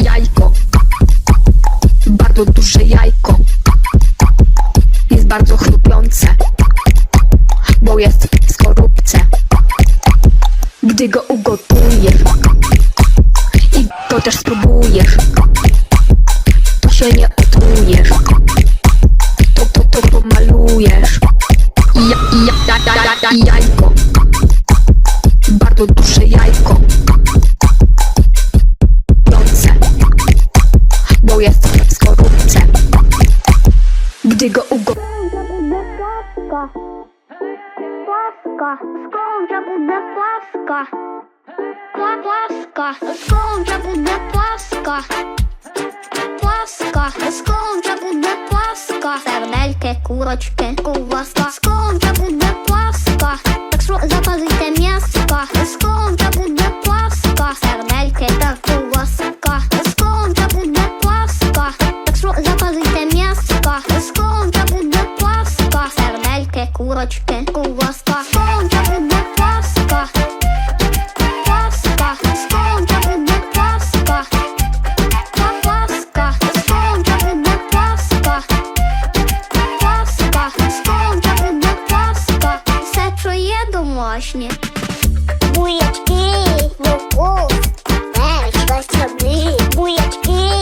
jajko. Bardzo duże jajko. Jest bardzo chrupiące Bo jest w skorupce. Gdy go ugotujesz I to też spróbujesz To się nie otrujesz. To, to, to pomalujesz. Ja, ja, ja, ja, ja, ja, jajko. Bardzo duże jajko ugo... Паска. Паска. Скоро буде паска. Пла паска. Скоро буде паска. Паска. Скоро буде паска. Сердельки, курочки. Скоро курочки, ковбаска. Скоро буде паска. Паска. Скоро буде паска. Паска. Скоро буде паска. Паска. Скоро буде паска. Все, що є домашнє. Буячки, морков, перець, васаби, буячки,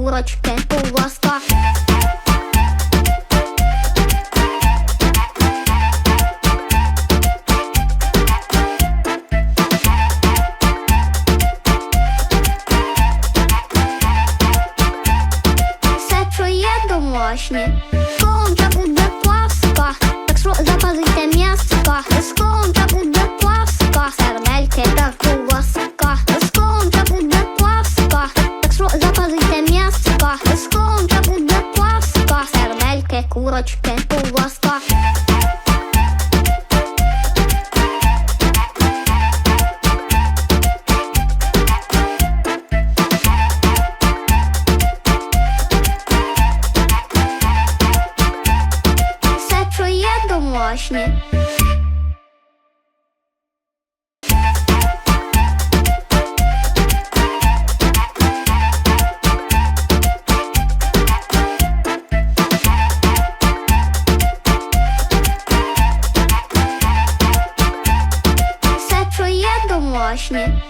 Курочки, ковбаска. Все, що є домашнє. Скоро буде паска, так що запалите м'яска. Скоро буде паска, сердельки та ковбаска. Скоро буде паска, так що запалите курочки, ковбаска. Все, що домашнє. Домашнє.